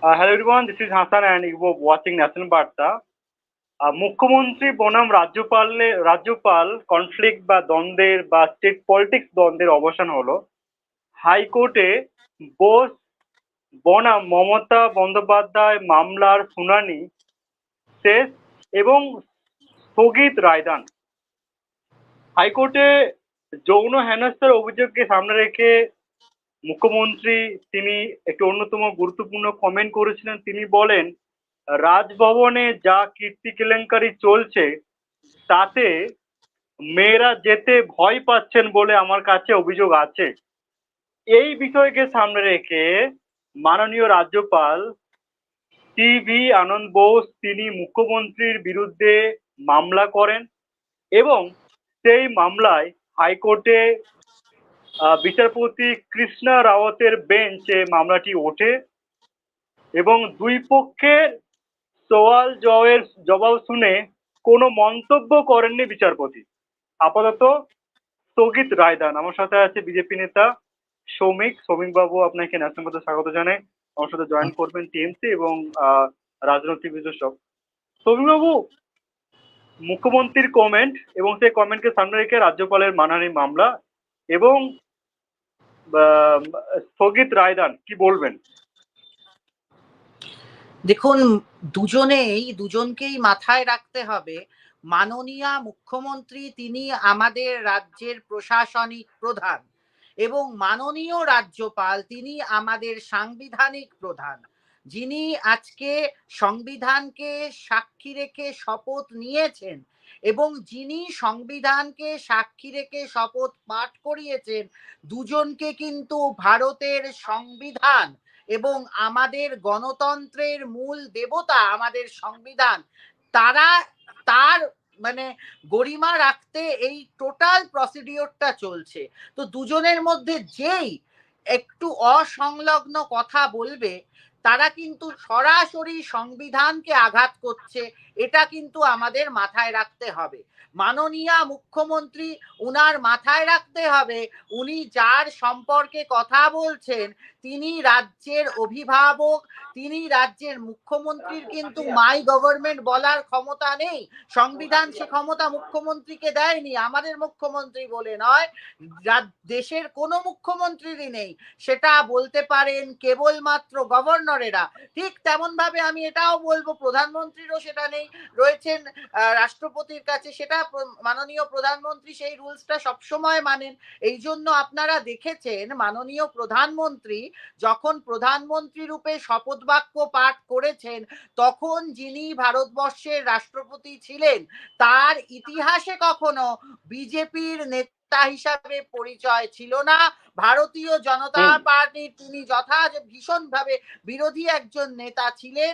Uh, hello everyone, this is Hassan and you are watching National মুখ্যমন্ত্রী বনাম রাজ্যপালে রাজ্যপাল conflict বা দ্বন্দ্বের বা স্টেট পলিটিক্স দ্বন্দ্বের অবসান হলো। হাইকোর্টে বোস বনাম মমতা বন্দ্যোপাধ্যায় মামলার শুনানি শেষ এবং স্থগিত রায়দান। হাইকোর্টে যৌন হেনস্থার অভিযোগকে সামনে রেখে মুখ্যমন্ত্রী তিনি একটি অন্যতম গুরুত্বপূর্ণ কমেন্ট করেছিলেন। তিনি বলেন, রাজভবনে যা কীর্তি কেলেঙ্কারি চলছে, তাতে মেয়েরা যেতে ভয় পাচ্ছেন বলে আমার কাছে অভিযোগ আছে। এই বিষয়কে সামনে রেখে মাননীয় রাজ্যপাল টিভি আনন্দ বোস তিনি মুখ্যমন্ত্রীর বিরুদ্ধে মামলা করেন এবং সেই মামলায় হাইকোর্টে বিচারপতি কৃষ্ণা রাওয়াতের বেঞ্চে মামলাটি ওঠে এবং দুই পক্ষের সওয়াল জবাবের জবাব শুনে কোনো মন্তব্য করেননি বিচারপতি। আপাতত স্থগিত রায়দান। আমার সাথে আছে বিজেপি নেতা সৌমিক। সৌমিক বাবু আপনাকে ন্যাশনাল স্বাগত জানাই। আমার সাথে জয়েন করবেন টিএমসি এবং রাজনৈতিক বিশ্লেষক। সৌমিক বাবু মুখ্যমন্ত্রীর কমেন্ট এবং সেই কমেন্টকে সামনে রেখে রাজ্যপালের মানহানি মামলা এবং স্থগিত রায়দান, কি বলবেন? দেখুন, দুজনেই, দুজনকেই মাথায় রাখতে হবে। মাননীয়া মুখ্যমন্ত্রী, তিনি আমাদের রাজ্যের প্রশাসনিক প্রধান এবং মাননীয় রাজ্যপাল, তিনি আমাদের সাংবিধানিক প্রধান। যিনি আজকে সংবিধানকে সাক্ষী রেখে শপথ নিয়েছেন এবং যিনি সংবিধানকে সাক্ষী রেখে শপথ পাঠ করিয়েছেন, দুজনকে কিন্তু ভারতের সংবিধান এবং আমাদের গণতন্ত্রের মূল দেবতা, আমাদের সংবিধান, তারা তার মানে গরিমা রাখতে এই টোটাল প্রসিডিওরটা চলছে। তো দুজনের মধ্যে যেই একটু অসংলগ্ন কথা বলবে তারা কিন্তু সরাসরি সংবিধানকে আঘাত করছে, এটা কিন্তু আমাদের মাথায় রাখতে হবে। মাননীয়া মুখ্যমন্ত্রী উনার মাথায় রাখতে হবে, উনি যার সম্পর্কে কথা বলছেন, তিনি রাজ্যের অভিভাবক তিনি রাজ্যের মুখ্যমন্ত্রীর কিন্তু মাই গভর্নমেন্ট বলার ক্ষমতা নেই। সংবিধান সে ক্ষমতা মুখ্যমন্ত্রীকে দেয়নি আমাদের মুখ্যমন্ত্রী বলে নয় দেশের কোনো মুখ্যমন্ত্রীরই নেই। সেটা বলতে পারেন কেবলমাত্র গভর্নরেরা। ঠিক তেমন ভাবে আমি এটাও বলব প্রধানমন্ত্রীরও সেটা নেই। রয়েছেন রাষ্ট্রপতির কাছে সেটা মাননীয় প্রধানমন্ত্রী সেই রুলসটা সবসময় মানেন। এই জন্য আপনারা দেখেছেন মাননীয় প্রধানমন্ত্রী যখন প্রধানমন্ত্রী রূপে শপথ বাক্য পাঠ করেছেন তখন যিনি ভারতবর্ষের রাষ্ট্রপতি ছিলেন তার ইতিহাসে কখনো বিজেপির নেতা হিসাবে পরিচয় ছিল না ভারতীয় জনতা। পার্টির তিনি যথা ভীষণভাবে বিরোধী একজন নেতা ছিলেন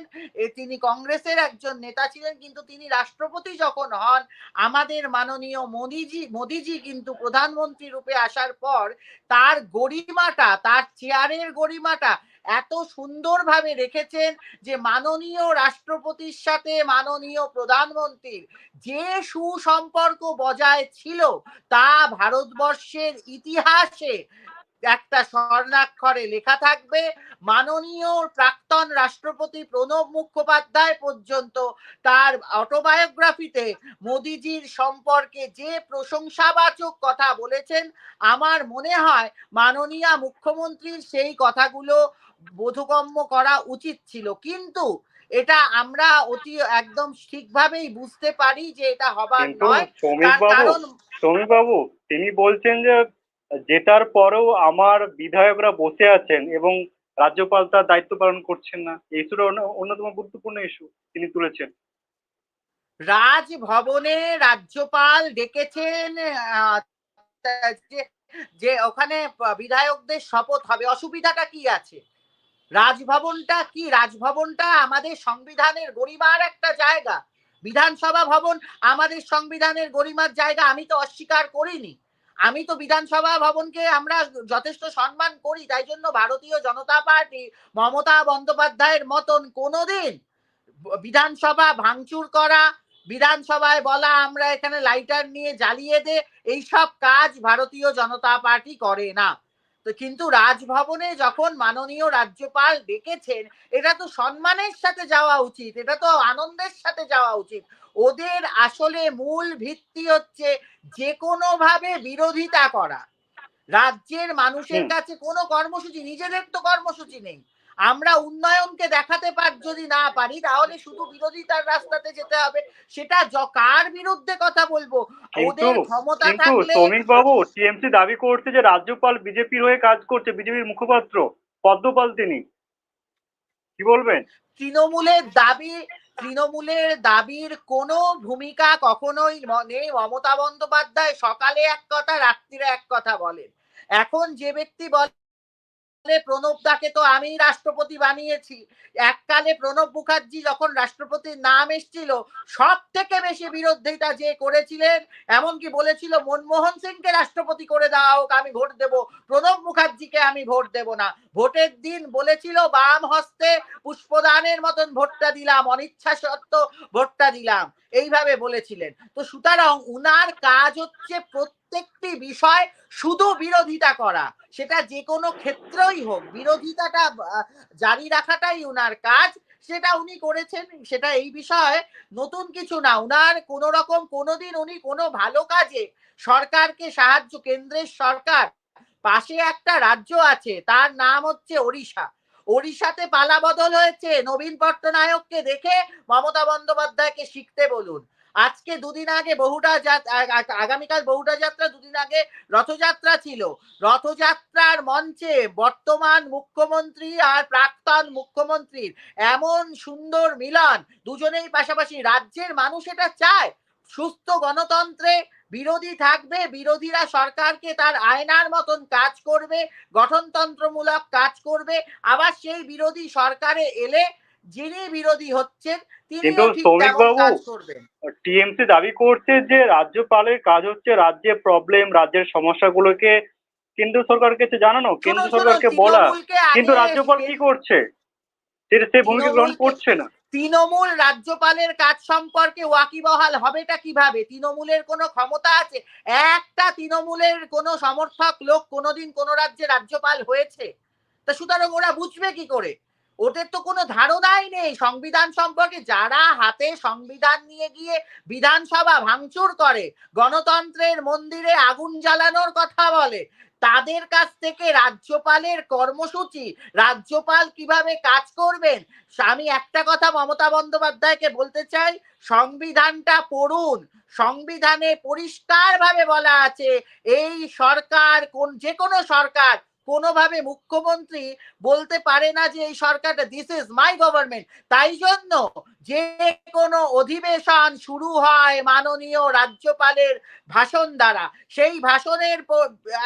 তিনি কংগ্রেসের একজন নেতা ছিলেন কিন্তু তিনি রাষ্ট্রপতি যখন হন আমাদের মাননীয় মোদিজি মোদিজি কিন্তু প্রধানমন্ত্রী রূপে আসার পর তার গরিমাটা তার চেয়ারের গরিমাটা এত সুন্দরভাবে রেখেছেন যে মাননীয় রাষ্ট্রপতির সাথে মাননীয় প্রধানমন্ত্রীর যে সুসম্পর্ক বজায় ছিল তা ভারতবর্ষের ইতিহাসে একটা স্বর্ণাক্ষরে লেখা থাকবে মাননীয় প্রাক্তন রাষ্ট্রপতি প্রণব মুখোপাধ্যায় পর্যন্ত তার অটোবায়োগ্রাফিতে মোদিজির সম্পর্কে যে প্রশংসাবাচক কথা বলেছেন আমার মনে হয় মাননীয়া মুখ্যমন্ত্রীর সেই কথাগুলো বোধগম্য করা উচিত ছিল। কিন্তু এটা আমরা অতি একদম ঠিকভাবেই বুঝতে পারি যে এটা হবার নয়। তার বাবু কারণ বাবু তিনি বলছেন যে জেতার পরেও আমার বিধায়করা বসে আছেন এবং রাজ্যপাল তার দায়িত্ব পালন করছেন না। এই ইস্যুটা অন্য- অন্যতম গুরুত্বপূর্ণ ইস্যু তিনি তুলেছেন। রাজভবনে রাজ্যপাল ডেকেছেন যে ওখানে বিধায়কদের শপথ হবে। অসুবিধাটা কি আছে? রাজভবনটা কি? রাজভবনটা আমাদের সংবিধানের গরিমার একটা জায়গা। বিধানসভা ভবন আমাদের সংবিধানের গরিমার জায়গা। আমি তো অস্বীকার করিনি। আমি তো বিধানসভা ভবনকে আমরা যথেষ্ট সম্মান করি, তাই জন্য ভারতীয় জনতা পার্টি মমতা বন্দ্যোপাধ্যায়ের মতন কোনোদিন বিধানসভা ভাঙচুর করা, বিধানসভায় বলা, আমরা এখানে লাইটার নিয়ে জ্বালিয়ে দে, এইসব কাজ ভারতীয় জনতা পার্টি করে না। তো কিন্তু রাজভবনে যখন মাননীয় রাজ্যপাল ডেকেছেন এটা তো সম্মানের সাথে যাওয়া উচিত এটা তো আনন্দের সাথে যাওয়া উচিত। ওদের আসলে মূল ভিত্তি হচ্ছে যে কোনো ভাবে বিরোধিতা করা। রাজ্যের মানুষের কাছে কোনো কর্মসূচি নিজেদের তো কর্মসূচি নেই। আমরা উন্নয়নকে দেখাতে পার যদি না পারি তাহলে শুধু বিরোধিতার রাস্তাতে যেতে হবে। সেটা কার বিরুদ্ধে কথা বলব? ওদের ক্ষমতা থাকলে শ্রমিক বাবু টিএমসি দাবি করছে যে রাজ্যপাল বিজেপির হয়ে কাজ করছে বিজেপির মুখপাত্র পদ্মপাল তিনি। কি বলবেন? তৃণমূলের দাবি তৃণমূলের দাবির কোনো ভূমিকা কখনোই নেই। মমতা বন্দ্যোপাধ্যায় সকালে এক কথা রাত্রিরে এক কথা বলেন। এখন যে ব্যক্তি বলে প্রণব দাকে তো আমি রাষ্ট্রপতি বানিয়েছি। এককালে প্রণব মুখার্জি যখন রাষ্ট্রপতির নাম এসেছিল সব থেকে বেশি বিরোধিতা যে করেছিলেন, এমনকি বলেছিল, মনমোহন সিংকে রাষ্ট্রপতি করে দেওয়া হোক, আমি ভোট দেব। প্রণব মুখার্জিকে আমি ভোট দেব না। ভোটের দিন বলেছিল, বাম হস্তে পুষ্পদানের মতন ভোটটা দিলাম, অনিচ্ছা সত্ত্বেও ভোটটা দিলাম। এইভাবে বলেছিলেন। তো সুতরাং উনার কাজ হচ্ছে প্রত্যেকটি বিষয় শুধু বিরোধিতা করা। সেটা যে কোনো ক্ষেত্রেই হোক, বিরোধিতাটা জারি রাখাটাই উনার কাজ। সেটা উনি করেছেন, সেটা এই বিষয়ে নতুন কিছু না। উনার কোন রকম কোনোদিন উনি কোনো ভালো কাজে সরকারকে সাহায্য, কেন্দ্রের সরকার, পাশে একটা রাজ্য আছে, তার নাম হচ্ছে ওড়িশা। ওড়িশাতে পালা বদল হয়েছে। নবীন পট্টনায়ককে দেখে মমতা বন্দ্যোপাধ্যায়কে শিখতে বলুন। আজকে দুদিন আগে বহুটা আগামীকাল বহুটা যাত্রা, দুদিন আগে রথযাত্রা ছিল। রথযাত্রার মঞ্চে বর্তমান মুখ্যমন্ত্রী আর প্রাক্তন মুখ্যমন্ত্রীর এমন সুন্দর মিলন, দুজনেই পাশাপাশি রাজ্যের মানুষ এটা চায়। সুস্থ গণতন্ত্রে বিরোধী থাকবে, বিরোধীরা সরকারকে তার আয়নার মতন কাজ করবে, গঠনতন্ত্রমূলক কাজ করবে। আবার সেই বিরোধী সরকারে এলে যিনি বিরোধী হচ্ছেন তিনি কিন্তু শ্রমিক বাবু, টিএমসি দাবি করছে যে রাজ্যপালের কাজ হচ্ছে রাজ্যের প্রবলেম রাজ্যের সমস্যাগুলোকে কেন্দ্র সরকারের কাছে জানানো কেন্দ্র সরকারকে বলা। কিন্তু রাজ্যপাল কি করছে? সে ভূমিকা গ্রহণ করছে না। তৃণমূল রাজ্যপালের কাজ সম্পর্কে ওয়াকিবহাল হবেটা কীভাবে? তৃণমূলের কোনো ক্ষমতা আছে? একটা তৃণমূলের কোনো সমর্থক লোক কোনোদিন কোন রাজ্যে রাজ্যপাল হয়েছে? তা সুতরাং ওরা বুঝবে কি করে? ওদের তো কোনো ধারণাই নেই। সংবিধান সম্পর্কে যারা হাতে সংবিধান নিয়ে গিয়ে বিধানসভা ভাঙচুর করে, গণতন্ত্রের মন্দিরে আগুন জ্বালানোর কথা বলে, তাদের কাছ থেকে রাজ্যপালের কর্মসূচি, রাজ্যপাল কীভাবে কাজ করবেন? আমি একটা কথা মমতা বন্দ্যোপাধ্যায়কে বলতে চাই, সংবিধানটা পড়ুন। সংবিধানে পরিষ্কারভাবে বলা আছে, এই সরকার কোন, যে কোনো সরকার কোনোভাবে মুখ্যমন্ত্রী বলতে পারে না যে এই সরকারটা দিস ইজ মাই গভর্নমেন্ট তাই জন্য যে কোনো অধিবেশন শুরু হয় মাননীয় রাজ্যপালের ভাষণ দ্বারা। সেই ভাষণের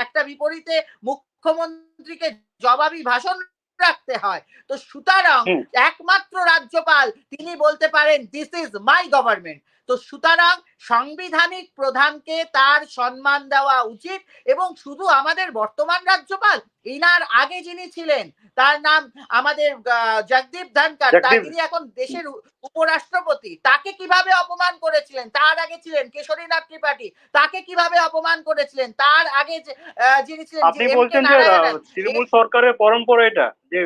একটা বিপরীতে মুখ্যমন্ত্রীকে জবাবি ভাষণ রাখতে হয়। তো সুতরাং একমাত্র রাজ্যপাল তিনি বলতে পারেন দিস ইজ মাই গভর্নমেন্ট তো সুতরাং সাংবিধানিক প্রধানকে তার সম্মান দেওয়া উচিত এবং শুধু আমাদের বর্তমান রাজ্যপাল ইনার আগে যিনি ছিলেন তার নাম আমাদের জগদীপ ধনকর। তিনি এখন দেশের উপরাষ্ট্রপতি তাকে কীভাবে অপমান করেছিলেন? তার আগে ছিলেন কেশরীনাথ ত্রিপাঠী তাকে কীভাবে অপমান করেছিলেন? তার আগে যিনি ছিলেন আপনি বলছেন যে তৃণমূল সরকারের পরম্পরা এটা যে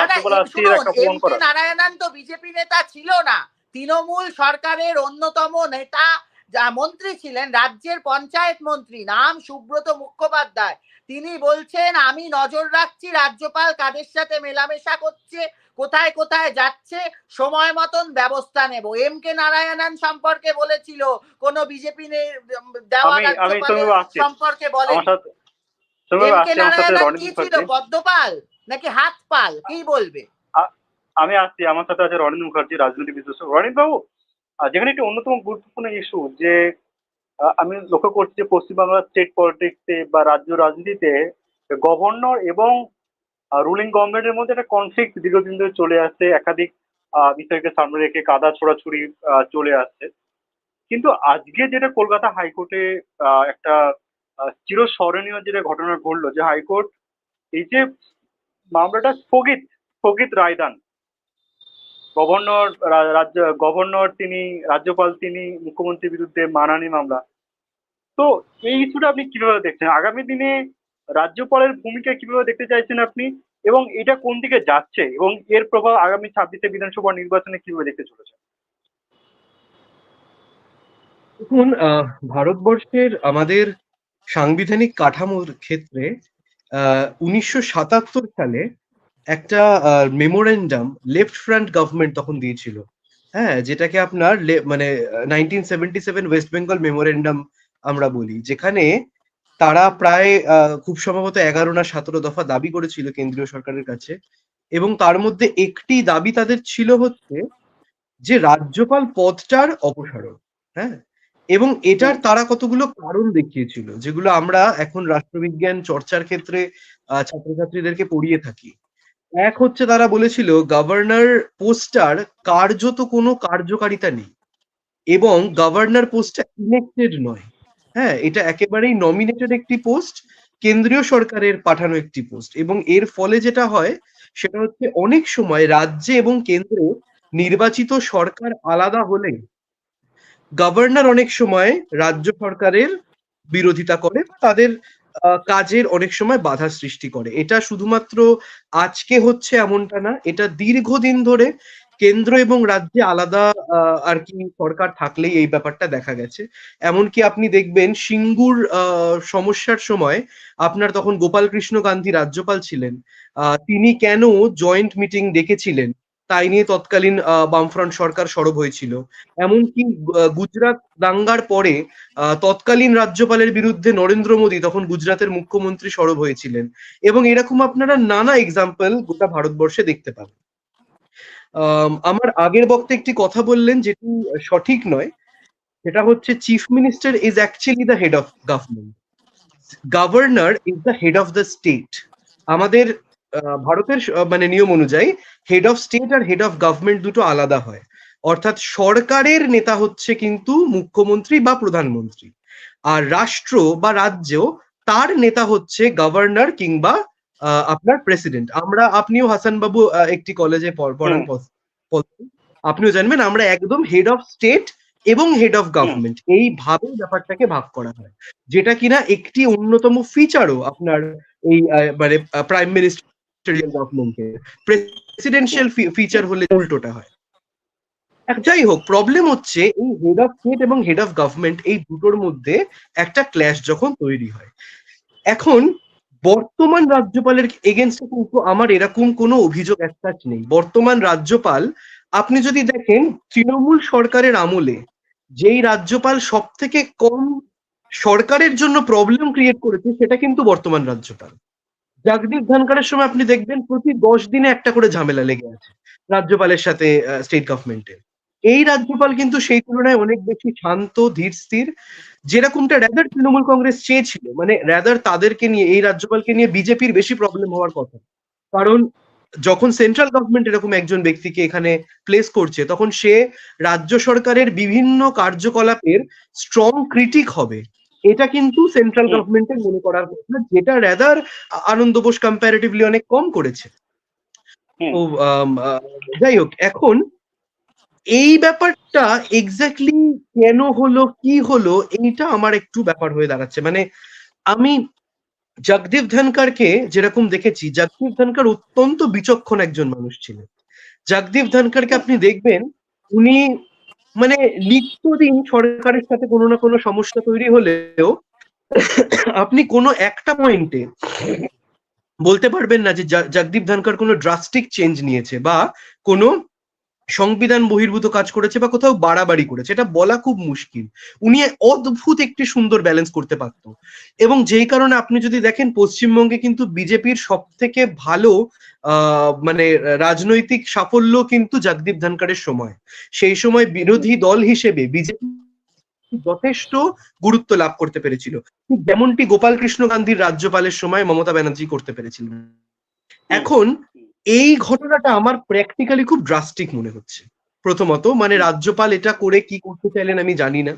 রাজ্যপাল আসছে একটা করা নারায়ণন তো বিজেপি নেতা ছিল না। তৃণমূল সরকারের অন্যতম নেতা যা মন্ত্রী ছিলেন রাজ্যের পঞ্চায়েত মন্ত্রী নাম সুব্রত মুখোপাধ্যায়। তিনি বলছেন আমি নজর রাখছি রাজ্যপাল কাদের সাথে মেলামেশা করছে কোথায় কোথায় যাচ্ছে সময় মতন ব্যবস্থা নেব। এম কে নারায়ণন সম্পর্কে বলেছিল কোন বিজেপি দেওয়া। সম্পর্কে বলে এম কে নারায়ণন কি ছিল পদ্মপাল নাকি হাতপাল কি বলবে? আমি আসছি, আমার সাথে আছে রণিত মুখার্জি, রাজনীতি বিশ্লেষক। রণিত বাবু যেখানে একটি অন্যতম গুরুত্বপূর্ণ ইস্যু যে আমি লক্ষ্য করছি যে পশ্চিমবাংলার স্টেট পলিটিক্সে বা রাজ্য রাজনীতিতে গভর্নর এবং রুলিং গভর্নমেন্টের মধ্যে একটা কনফ্লিক্ট দীর্ঘদিন ধরে চলে আসছে। একাধিক বিষয়কে সামনে রেখে কাদা ছোড়াছুড়ি চলে আসছে। কিন্তু আজকে যেটা কলকাতা হাইকোর্টে একটা চিরস্মরণীয় যেটা ঘটনা ঘটলো যে হাইকোর্ট এই যে মামলাটা স্থগিত স্থগিত রায়দান গভর্নর রাজ্য, গভর্নর তিনি, রাজ্যপাল তিনি, মুখ্যমন্ত্রীর বিরুদ্ধে মানানি মামলা। তো এই ইস্যুটা আপনি কীভাবে দেখছেন? আগামী দিনে রাজ্যপালের ভূমিকা কীভাবে দেখতে চাইছেন আপনি? এবং এটা কোন দিকে যাচ্ছে? এবং এর প্রভাব আগামী ছাব্বিশে বিধানসভা নির্বাচনে কীভাবে দেখতে চলেছে? দেখুন ভারতবর্ষের আমাদের সাংবিধানিক কাঠামোর ক্ষেত্রে আহ উনিশশো সাতাত্তর সালে একটা মেমোরেন্ডাম লেফট ফ্রন্ট গভর্নমেন্ট তখন দিয়েছিল। হ্যাঁ যেটাকে আপনার মানে nineteen seventy seven West Bengal memorandum আমরা বলি, যেখানে তারা প্রায় খুব সম্ভবত এগারো না সতেরো দফা দাবি করেছিল কেন্দ্রীয় সরকারের কাছে। এবং তার মধ্যে একটি দাবি তাদের ছিল হচ্ছে যে রাজ্যপাল পদটার অপসারণ হ্যাঁ? এবং এটার তারা কতগুলো কারণ দেখিয়েছিল, যেগুলো আমরা এখন রাষ্ট্রবিজ্ঞান চর্চার ক্ষেত্রে ছাত্রছাত্রীদেরকে পড়িয়ে থাকি। এক হচ্ছে তারা বলেছিল গভর্নর পোস্টার কার্যত কোনো কার্যকারিতা নেই এবং গভর্নর পোস্টটা ইলেক্টেড নয়। হ্যাঁ এটা একেবারেই নমিনেটেড একটি পোস্ট কেন্দ্রীয় সরকারের পাঠানো একটি পোস্ট এবং এর ফলে যেটা হয়, সেটা হচ্ছে অনেক সময় রাজ্যে এবং কেন্দ্রে নির্বাচিত সরকার আলাদা হলে গভর্নর অনেক সময় রাজ্য সরকারের বিরোধিতা করে, তাদের কাজের অনেক সময় বাধা সৃষ্টি করে। এটা শুধুমাত্র আজকে হচ্ছে এমনটা না, এটা দীর্ঘদিন ধরে কেন্দ্র এবং রাজ্যে আলাদা আর কি সরকার থাকলেই এই ব্যাপারটা দেখা গেছে। এমনকি আপনি দেখবেন সিঙ্গুর সমস্যার সময় আপনার তখন গোপাল কৃষ্ণ গান্ধী রাজ্যপাল ছিলেন তিনি কেন জয়েন্ট মিটিং ডেকেছিলেন? তাই নিয়ে তৎকালীন বামফ্রন্ট সরকার সরব হয়েছিল। এমনকি গুজরাট দাঙ্গার পরে তৎকালীন রাজ্যপালের বিরুদ্ধে নরেন্দ্র মোদী তখন গুজরাটের মুখ্যমন্ত্রী সরব হয়েছিলেন। এবং এরকম আপনারা নানা এক্সাম্পল গোটা ভারতবর্ষে দেখতে পাবেন। আম, আমার আগের বক্তা একটি কথা বললেন যেটি সঠিক নয়। সেটা হচ্ছে chief minister is actually the head of government governor is the head of the state আমাদের ভারতের মানে নিয়ম অনুযায়ী হেড অফ স্টেট আর হেড অফ গভর্নমেন্ট দুটো আলাদা হয়। অর্থাৎ সরকারের নেতা হচ্ছে কিন্তু মুখ্যমন্ত্রী বা প্রধানমন্ত্রী। আর রাষ্ট্র বা রাজ্য তার নেতা হচ্ছে গভর্নর কিংবা আপনার প্রেসিডেন্ট আমরা আপনিও হাসান বাবু একটি কলেজে পড়ান আপনিও জানবেন আমরা একদম হেড অফ স্টেট এবং হেড অফ গভর্নমেন্ট এইভাবে ব্যাপারটাকে ভাগ করা হয়। যেটা কিনা একটি অন্যতম ফিচারও আপনার এই মানে প্রাইম মিনিস্টারিয়াল গভর্নমেন্টের প্রেসিডেন্সিয়াল ফিচার হলে উল্টোটা হয়। যাই হোক প্রবলেম হচ্ছে এই হেড অফ স্টেট এবং হেড অফ গভর্নমেন্ট এই দুটোর মধ্যে একটা ক্ল্যাশ যখন তৈরি হয়। এখন বর্তমান রাজ্যপালের এগেনস্টে কিন্তু আমার এরকম কোনো অভিযোগ একটা নেই। বর্তমান রাজ্যপাল, আপনি যদি দেখেন তৃণমূল সরকারের আমলে যেই রাজ্যপাল সব থেকে কম সরকারের জন্য প্রবলেম ক্রিয়েট করেছে সেটা কিন্তু বর্তমান রাজ্যপাল। জগদীপ ধনকরের সময় আপনি দেখবেন প্রতি দশ দিনে একটা করে ঝামেলা লেগে আছে রাজ্যপালের সাথে স্টেট গভর্নমেন্টের এই রাজ্যপাল কিন্তু সেই তুলনায় অনেক বেশি শান্ত, ধীর, স্থির। যেরকমটা র্যাদার তৃণমূল কংগ্রেস চেয়েছিল। মানে র্যাদার তাদেরকে নিয়ে, এই রাজ্যপালকে নিয়ে বিজেপির বেশি প্রবলেম হওয়ার কথা। কারণ যখন সেন্ট্রাল গভর্নমেন্ট এরকম একজন ব্যক্তিকে এখানে প্লেস করছে, তখন সে রাজ্য সরকারের বিভিন্ন কার্যকলাপের স্ট্রং ক্রিটিক হবে। এটা কিন্তু সেন্ট্রাল। গভর্নমেন্টের মনে করার কথা যেটা র্যাদার আনন্দ বোস কম্পারেটিভলি অনেক কম করেছে। তো যাই হোক এখন এই ব্যাপারটা এক্স্যাক্টলি কেন হলো কি হলো এইটা আমার একটু ব্যাপার হয়ে দাঁড়াচ্ছে। মানে আমি জগদীপ ধনকরকে যেরকম দেখেছি জগদীপ ধনকর অত্যন্ত বিচক্ষণ একজন মানুষ ছিলেন। জগদীপ ধনকরকে আপনি দেখবেন উনি মানে নিত্যদিন সরকারের সাথে কোনো না কোনো সমস্যা তৈরি হলেও আপনি কোনো একটা পয়েন্টে বলতে পারবেন না যে জগদীপ ধনকর কোনো ড্রাস্টিক চেঞ্জ নিয়েছে বা কোনো সংবিধান বহির্ভূত কাজ করেছে বা কোথাও বাড়াবাড়ি করেছে, এটা বলা খুব মুশকিল। উনি অদ্ভুত একটি সুন্দর ব্যালেন্স করতে পারত। এবং যেই কারণে আপনি যদি দেখেন, পশ্চিমবঙ্গে কিন্তু বিজেপির সব থেকে ভালো মানে রাজনৈতিক সাফল্য কিন্তু জগদীপ ধনকরের সময়। সেই সময় বিরোধী দল হিসেবে বিজেপি যথেষ্ট গুরুত্ব লাভ করতে পেরেছিল। যেমনটি গোপাল কৃষ্ণ গান্ধীর রাজ্যপালের সময় মমতা ব্যানার্জি করতে পেরেছিলেন। এখন এই ঘটনাটা আমার প্র্যাকটিক্যালি খুব ড্রাস্টিক মনে হচ্ছে। প্রথমত মানে রাজ্যপাল এটা করে কি করতে চাইলেন আমি জানি না।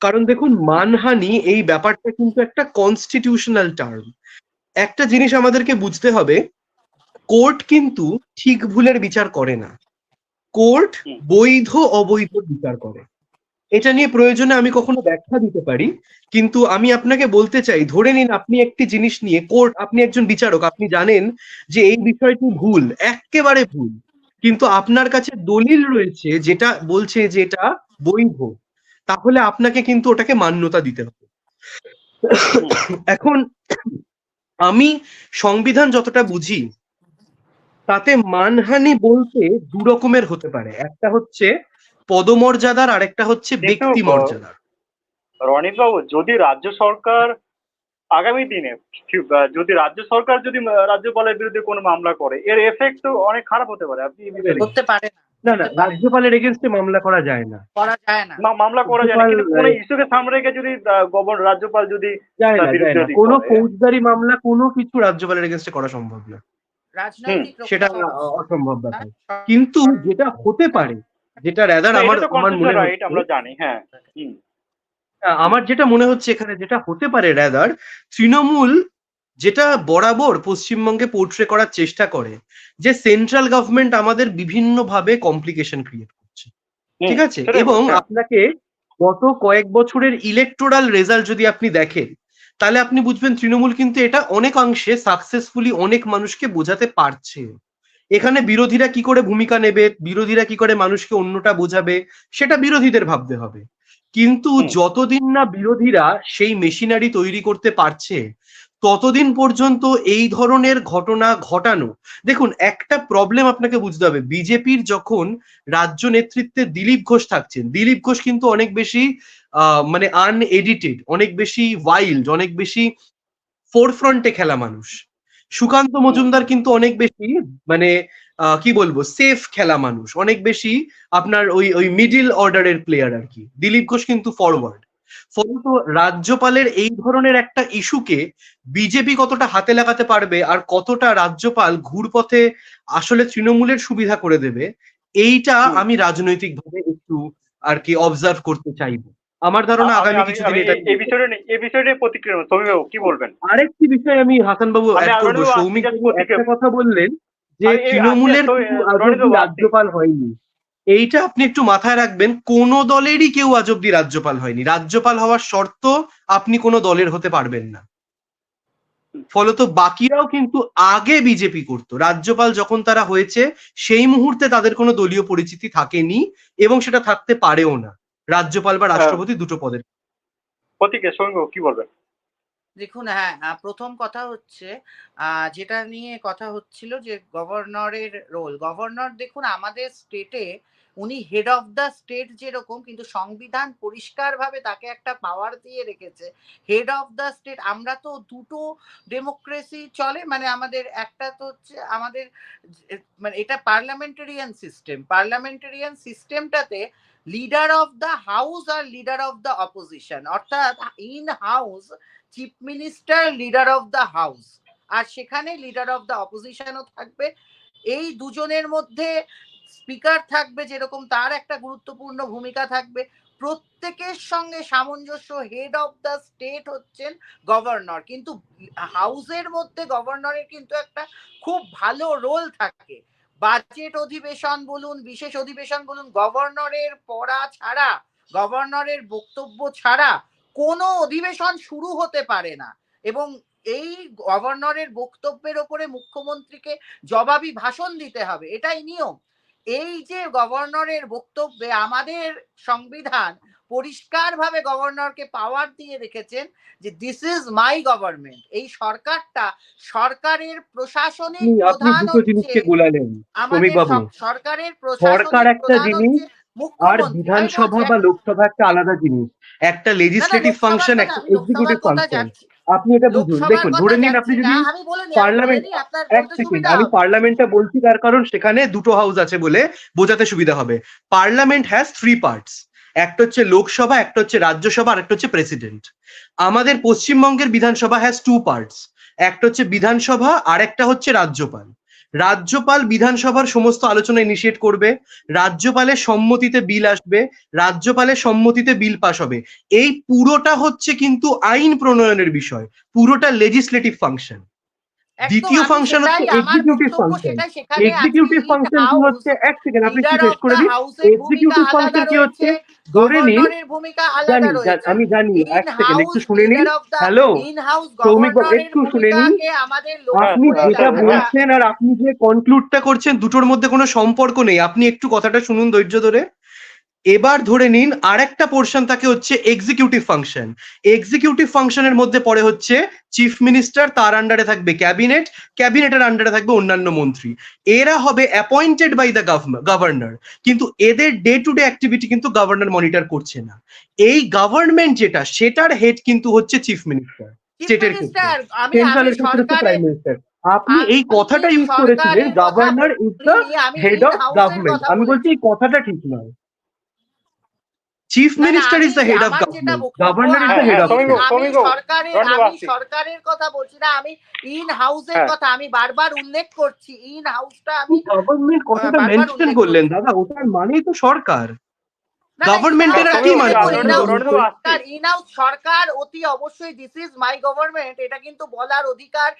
কারণ দেখুন মানহানি এই ব্যাপারটা কিন্তু একটা কনস্টিটিউশনাল টার্ম একটা জিনিস আমাদেরকে বুঝতে হবে কোর্ট কিন্তু ঠিক ভুলের বিচার করে না। কোর্ট বৈধ অবৈধ বিচার করে। এটা নিয়ে প্রয়োজনে আমি কখনো ব্যাখ্যা দিতে পারি, কিন্তু আমি আপনাকে বলতে চাই, ধরে নিন আপনি একটি জিনিস নিয়ে কোর্ট, আপনি একজন বিচারক, আপনি জানেন যে এই বিষয়টি ভুল একেবারে ভুল, কিন্তু আপনার কাছে দলিল রয়েছে যেটা বলছে যে এটা বৈধ, তাহলে আপনাকে কিন্তু ওটাকে মান্যতা দিতে হবে। এখন আমি সংবিধান যতটা বুঝি, তাতে মানহানি বলতে দু রকমের হতে পারে। একটা হচ্ছে পদমর্যাদার আরেকটা হচ্ছে ব্যক্তি মর্যাদার। রনিত বাবু যদি রাজ্য সরকার আগামী দিনে আহ, যদি রাজ্য সরকার যদি রাজ্যপালের বিরুদ্ধে কোনো মামলা করে এর এফেক্ট তো অনেক খারাপ হতে পারে আপনি করতে পারে না। না না রাজ্যপালের এগেনস্টে মামলা করা যায় না। করা যায় না। মামলা করা যায় না কিন্তু কোনো ইস্যুকে সামনে রেখে যদি গভর্নর রাজ্যপাল যদি কোনো ফৌজদারি মামলা কোনো কিছু রাজ্যপালের এগেনস্টে করা সম্ভব না। সেটা অসম্ভব ব্যাপার। কিন্তু যেটা হতে পারে যেটা রাদার আমার আমার মনে রাইট আমরা জানি হ্যাঁ আমার যেটা মনে হচ্ছে এখানে যেটা হতে পারে রাদার তৃণমূল যেটা বরাবর পশ্চিমবঙ্গে পোর্ট্রে করার চেষ্টা করে যে সেন্ট্রাল গভর্নমেন্ট আমাদের বিভিন্ন ভাবে কমপ্লিকেশন ক্রিয়েট করছে ঠিক আছে? এবং আপনাকে গত কয়েক বছরের ইলেকটোরাল রেজাল্ট যদি আপনি দেখেন তাহলে আপনি বুঝবেন তৃণমূল কিন্তু এটা অনেকাংশে সাকসেসফুলি অনেক মানুষকে বোঝাতে পারছে। এখানে বিরোধীরা কি করে ভূমিকা নেবে? বিরোধীরা কি করে মানুষকে অন্যটা বোঝাবে? সেটা বিরোধীদের ভাবতে হবে। কিন্তু যতদিন না বিরোধীরা সেই মেশিনারি তৈরি করতে পারছে ততদিন পর্যন্ত এই ধরনের ঘটনা ঘটানো। দেখুন একটা প্রবলেম আপনাকে বুঝতে হবে। বিজেপির যখন রাজ্য নেতৃত্বে দিলীপ ঘোষ থাকছেন দিলীপ ঘোষ কিন্তু অনেক বেশি আহ, মানে আনএডিটেড অনেক বেশি ওয়াইল্ড অনেক বেশি ফোরফ্রন্টে খেলা মানুষ। সুকান্ত মজুমদার কিন্তু অনেক বেশি মানে আহ, কি বলব সেফ খেলা মানুষ। অনেক বেশি আপনার ওই ওই মিডিল অর্ডারের প্লেয়ার আর কি। দিলীপ ঘোষ কিন্তু ফরওয়ার্ড ফলত রাজ্যপালের এই ধরনের একটা ইস্যুকে বিজেপি কতটা হাতে লাগাতে পারবে আর কতটা রাজ্যপাল ঘুরপথে আসলে তৃণমূলের সুবিধা করে দেবে এইটা আমি রাজনৈতিকভাবে একটু আর কি অবজার্ভ করতে চাইব। আমার ধারণা আগামী কিছুদিন এটা এই- বিষয়টা এই বিষয়টা নিয়ে প্রতিক্রিয়া। সৌমিক বাবু কি বলবেন? আরেকটি বিষয় আমি হাসান বাবু অ্যাড করব। সৌমিক বাবু একটা কথা বললেন যে তৃণমূলের রাজ্যপাল হয়নি। এইটা আপনি একটু মাথায় রাখবেন কোন দলেরই কেউ আজ অব্দি রাজ্যপাল হয়নি। রাজ্যপাল হওয়ার শর্ত আপনি কোনো দলের হতে পারবেন না। ফলত বাকিরাও কিন্তু আগে বিজেপি করতো। রাজ্যপাল যখন তারা হয়েছে সেই মুহূর্তে তাদের কোনো দলীয় পরিচিতি থাকেনি এবং সেটা থাকতে পারেও না। রাজ্যপাল বা রাষ্ট্রপতি দুটো পদের কি বলবেন? দেখুন হ্যাঁ আহ, প্রথম কথা হচ্ছে আহ, যেটা নিয়ে কথা হচ্ছিল যে গভর্নরের রোল গভর্নর দেখুন আমাদের স্টেটে উনি হেড অফ দ্য স্টেট যেরকম, কিন্তু সংবিধান পরিষ্কারভাবে তাকে একটা পাওয়ার দিয়ে রেখেছে। হেড অফ দ্য স্টেট আমরা তো দুটো ডেমোক্রেসি চলে মানে আমাদের একটা তো হচ্ছে আমাদের মানে এটা পার্লামেন্টারিয়ান সিস্টেম পার্লামেন্টারিয়ান সিস্টেমটাতে লিডার অফ দ্য হাউস আর লিডার অফ দ্য অপোজিশন অর্থাৎ in house chief minister leader of the house আর সেখানে লিডার অফ দ্য অপোজিশনও থাকবে। এই দুজনের মধ্যে স্পিকার থাকবে যেরকম তার একটা গুরুত্বপূর্ণ ভূমিকা থাকবে। প্রত্যেকের সঙ্গে সামঞ্জস্য হেড অফ দ্য স্টেট হচ্ছেন গভর্নর কিন্তু হাউসের মধ্যে গভর্নরের কিন্তু একটা খুব ভালো রোল থাকে। বাজেট অধিবেশন বলুন, বিশেষ অধিবেশন বলুন গভর্নরের পড়া ছাড়া গভর্নরের বক্তব্য ছাড়া কোনো অধিবেশন শুরু হতে পারে না। এবং এই গভর্নরের বক্তব্যের ওপরে মুখ্যমন্ত্রীকে জবাবি ভাষণ দিতে হবে। এটাই নিয়ম। এই যে গভর্নরের বক্তব্যে আমাদের সংবিধান পরিষ্কারভাবে গভর্নরকে পাওয়ার দিয়ে রেখেছেন যে দিস ইজ মাই গভর্নমেন্ট এই সরকারটা সরকারের প্রশাসনিক প্রধান জিনিসকে গোলালেন সরকারের সরকার একটা জিনিস, আর বিধানসভা বা লোকসভা একটা আলাদা জিনিস। একটা লেজিসলেটিভ ফাংশন একটা এক্সিকিউটিভ কথা ফাংশন। আপনি এটা বুঝুন। দেখুন ধরে নিন আপনি যদি পার্লামেন্ট- এক সেকেন্ড আমি পার্লামেন্টটা বলছি তার কারণ সেখানে দুটো হাউস আছে বলে বোঝাতে সুবিধা হবে। পার্লামেন্ট হ্যাজ থ্রি পার্টস একটা হচ্ছে লোকসভা একটা হচ্ছে রাজ্যসভা আর একটা হচ্ছে প্রেসিডেন্ট আমাদের পশ্চিমবঙ্গের বিধানসভা হ্যাজ টু পার্টস একটা হচ্ছে বিধানসভা আর একটা হচ্ছে রাজ্যপাল। রাজ্যপাল বিধানসভার সমস্ত আলোচনা ইনিশিয়েট করবে, রাজ্যপালের সম্মতিতে বিল আসবে, রাজ্যপালের সম্মতিতে বিল পাশ হবে। এই পুরোটা হচ্ছে কিন্তু আইন প্রণয়নের বিষয়, পুরোটা লেজিসলেটিভ ফাংশন দ্বিতীয় ফাংশন হচ্ছে এক্সিকিউটিভ ফাংশন এক্সিকিউটিভ ফাংশন কি হচ্ছে এক সেকেন্ড আপনি একটু শেষ করে দিন? এক্সিকিউটিভ ফাংশন কি হচ্ছে? ধরে নিন। জানি আমি জানি এক সেকেন্ড একটু শুনে নিন। হ্যালো সৌমিক বাবু, একটু শুনে নিন। আপনি যেটা বলছেন আর আপনি যে কনক্লুডটা করছেন দুটোর মধ্যে কোনো সম্পর্ক নেই। আপনি একটু কথাটা শুনুন ধৈর্য ধরে। এবার ধরে নিন আর একটা পোর্শন থাকে হচ্ছে এক্সিকিউটিভ ফাংশন এক্সিকিউটিভ ফাংশনের মধ্যে পড়ে হচ্ছে চিফ মিনিস্টার তার আন্ডারে থাকবে ক্যাবিনেট ক্যাবিনেটের আন্ডারে থাকবে অন্যান্য মন্ত্রী। এরা হবে অ্যাপয়েন্টেড বাই দ্য গভর্নর কিন্তু এদের ডে টু ডে অ্যাক্টিভিটি কিন্তু গভর্নর মনিটর করছে না। এই গভর্নমেন্ট যেটা সেটার হেড কিন্তু হচ্ছে চিফ মিনিস্টার স্টেটের ক্ষেত্রে আপনি এই কথাটা ইউজ করেছিলেন governor is the head of government আমি বলছি এই কথাটা ঠিক নয়। Chief minister is the head of government governor is the head of আমি সরকারের আমি সরকারের কথা বলছি না আমি ইন হাউসের হ্যাঁ। কথা আমি বারবার উল্লেখ করছি। ইন হাউসটা আমি গভর্নমেন্ট কথাটা মেনশন করলেন দাদা ওটার মানেই তো সরকার। গভর্নমেন্টের কি মানে? in-house রণবাবু আসছি। সরকার সরকার অতি অবশ্যই দিস ইজ মাই গভর্নমেন্ট এটা কিন্তু বলার অধিকার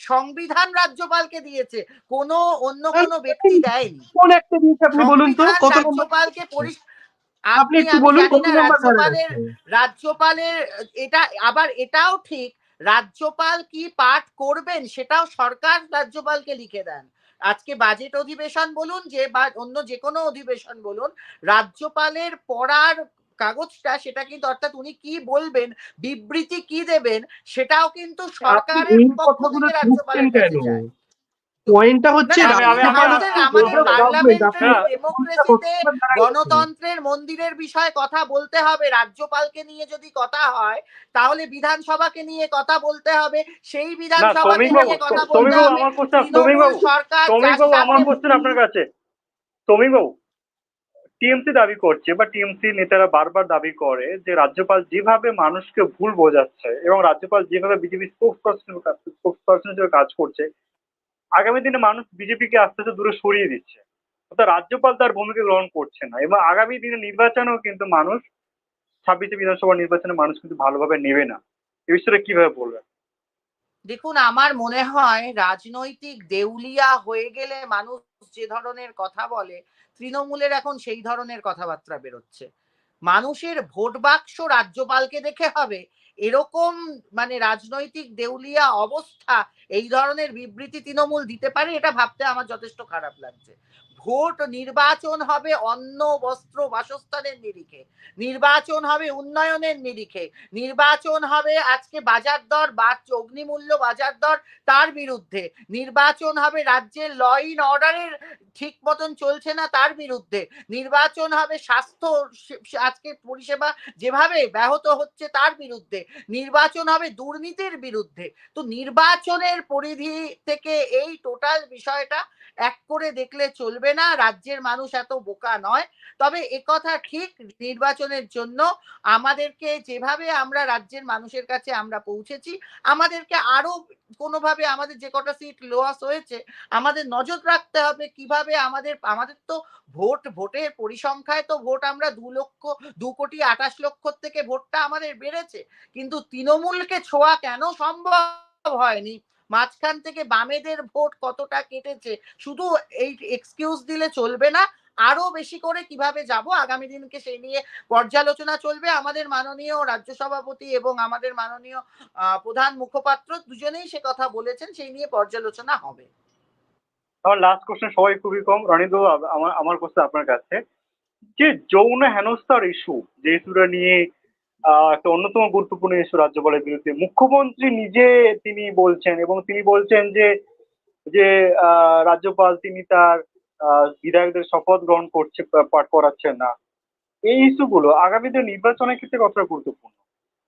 সংবিধান রাজ্যপালকে দিয়েছে। কোন অন্য কোনো ব্যক্তি দেয়নি। কোন একটা জিনিস আপনি বলুন তো কত রাজ্যপালকে পরি- আপনি একটু বলুন রাজ্যপালের রাজ্যপালের এটা আবার এটাও ঠিক রাজ্যপাল কি পাঠ করবেন সেটাও সরকার রাজ্যপালকে লিখে দেন। আজকে বাজেট অধিবেশন বলুন যে বা অন্য যে কোনো অধিবেশন বলুন রাজ্যপালের পড়ার কাগজটা সেটা কিন্তু অর্থাৎ উনি কি বলবেন বিবৃতি কি দেবেন সেটাও কিন্তু সরকারের পক্ষ থেকে রাজ্যপালের কাছে যায়। পয়েন্টটা হচ্ছে আপনি- ডেমোক্রেসিতে গণতন্ত্রের মন্দিরের বিষয়ে কথা বলতে হবে রাজ্যপালকে নিয়ে যদি কথা হয় তাহলে বিধানসভাকে নিয়ে কথা বলতে হবে সেই বিধানসভাকে নিয়ে কথা বলতে হবে। সরকার আমার সামনে- আপনার কাছে। বাবু টিএমসি দাবি করছে বা টিএমসি নেতারা বারবার দাবি করে যে রাজ্যপাল যেভাবে মানুষকে ভুল বোঝাচ্ছে এবং রাজ্যপাল যেভাবে বিজেপি স্পোক্স পার্সন হিসেবে কাজ করছে আগামী দিনে মানুষ বিজেপিকে আস্তে আস্তে দূরে সরিয়ে দিচ্ছে। অর্থাৎ রাজ্যপাল তার ভূমিকা গ্রহণ করছে না এবং আগামী দিনে নির্বাচনেও কিন্তু মানুষ, ছাব্বিশে বিধানসভা নির্বাচনে মানুষ কিন্তু ভালোভাবে নেবে না। এ বিষয়টা কীভাবে বলবেন? দেখুন, আমার মনে হয় রাজনৈতিক দেউলিয়া হয়ে গেলে মানুষ যে ধরনের কথা বলে, তৃণমূলের এখন সেই ধরনের কথাবার্তা বেরোচ্ছে। মানুষের ভোট বাক্স রাজ্যপালকে দেখে হবে এরকম মানে রাজনৈতিক দেউলিয়া অবস্থা, এই ধরনের বিবৃতি তৃণমূল দিতে পারে, এটা ভাবতে আমার যথেষ্ট খারাপ লাগছে। ভোট নির্বাচন হবে অন্ন, বস্ত্র, বাসস্থানের নিরিখে। নির্বাচন হবে উন্নয়নের নিরিখে। নির্বাচন হবে আজকে বাজার দর বা অগ্নিমূল্য বাজার দর তার বিরুদ্ধে। নির্বাচন হবে রাজ্যের ল ইন অর্ডারের ঠিক মতন চলছে না তার বিরুদ্ধে। নির্বাচন হবে স্বাস্থ্য আজকে পরিষেবা যেভাবে ব্যাহত হচ্ছে তার বিরুদ্ধে। নির্বাচন হবে দুর্নীতির বিরুদ্ধে। তো নির্বাচনের পরিধি থেকে এই টোটাল বিষয়টা এক করে দেখলে চলবে। না রাজ্যের মানুষ এত বোকা নয়। তবে একথা ঠিক নির্বাচনের জন্য আমাদেরকে যেভাবে আমরা রাজ্যের মানুষের কাছে আমরা পৌঁছেছি, আমাদেরকে আরও কোনোভাবে আমাদের যে কটা সিট লস হয়েছে, আমাদের নজর রাখতে হবে কীভাবে আমাদের আমাদের তো ভোট, ভোটের পরিসংখ্যায় তো ভোট আমরা দু লক্ষ, দু কোটি আঠাশ লক্ষ থেকে ভোটটা আমাদের বেড়েছে। কিন্তু তৃণমূলকে ছোঁয়া কেন সম্ভব হয়নি? মাঝখান থেকে বামেদের ভোট কতটা কেটেছে? শুধু এই এক্সকিউজ দিলে চলবে না, আরও বেশি করে কীভাবে যাব? আগামী দিনকে সেই নিয়ে পর্যালোচনা চলবে। আমাদের মাননীয় রাজ্য সভাপতি এবং আমাদের মাননীয় প্রধান মুখপাত্র দুজনেই সে কথা বলেছেন, সেই নিয়ে পর্যালোচনা হবে। আমার লাস্ট কোশ্চেন সবাই খুবই কম। রণিত আমার আমার কোশ্চেন আপনার কাছে। যে যৌন হেনস্থার ইস্যু যে ইস্যুটা নিয়ে একটা অন্যতম গুরুত্বপূর্ণ ইস্যু রাজ্যপালের বিরুদ্ধে। মুখ্যমন্ত্রী নিজে তিনি বলছেন এবং তিনি বলছেন যে যে রাজ্যপাল তিনি তার বিধায়কদের শপথ গ্রহণ করছে পাঠ করাচ্ছেন না। এই ইস্যুগুলো আগামী দিনে নির্বাচনের ক্ষেত্রে কতটা গুরুত্বপূর্ণ?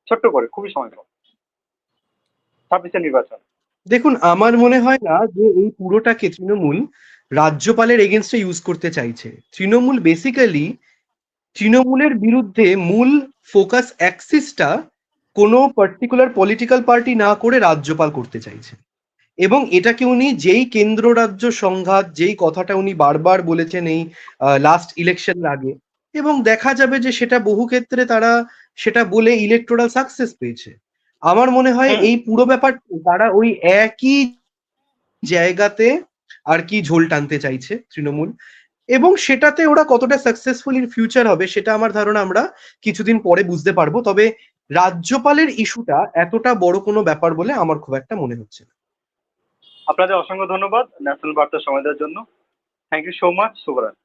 ছোট্ট করে, খুবই সময় কম। ছাব্বিশে নির্বাচন। দেখুন, আমার মনে হয় না যে এই পুরোটাকে তৃণমূল রাজ্যপালের এগেনস্টে ইউজ করতে চাইছে। তৃণমূল বেসিক্যালি তৃণমূলের বিরুদ্ধে মূল ফোকাস অ্যাক্সিসটা কোনো পার্টিকুলার পলিটিক্যাল পার্টি না করে রাজ্যপাল করতে চাইছে। এবং এটাকে উনি যেই কেন্দ্র রাজ্য সংঘাত যেই কথাটা উনি বারবার বলেছেন এই লাস্ট ইলেকশন আগে এবং দেখা যাবে যে সেটা বহু ক্ষেত্রে তারা সেটা বলে ইলেকটোরাল সাকসেস পেয়েছে। আমার মনে হয় এই পুরো ব্যাপার তারা ওই একই জায়গাতে আর কি ঝোল টানতে চাইছে তৃণমূল। এবং সেটাতে ওরা কতটা সাকসেসফুল ইন ফিউচার হবে, সেটা আমার ধারণা আমরা কিছুদিন পরে বুঝতে পারব। তবে রাজ্যপালের ইস্যুটা এতটা বড় কোনো ব্যাপার বলে আমার খুব একটা মনে হচ্ছে না। আপনাদের অসংখ্য ধন্যবাদ ন্যাশনাল বার্তা সময় দেওয়ার জন্য। থ্যাংক ইউ সো মাচ শুভরাত্রি।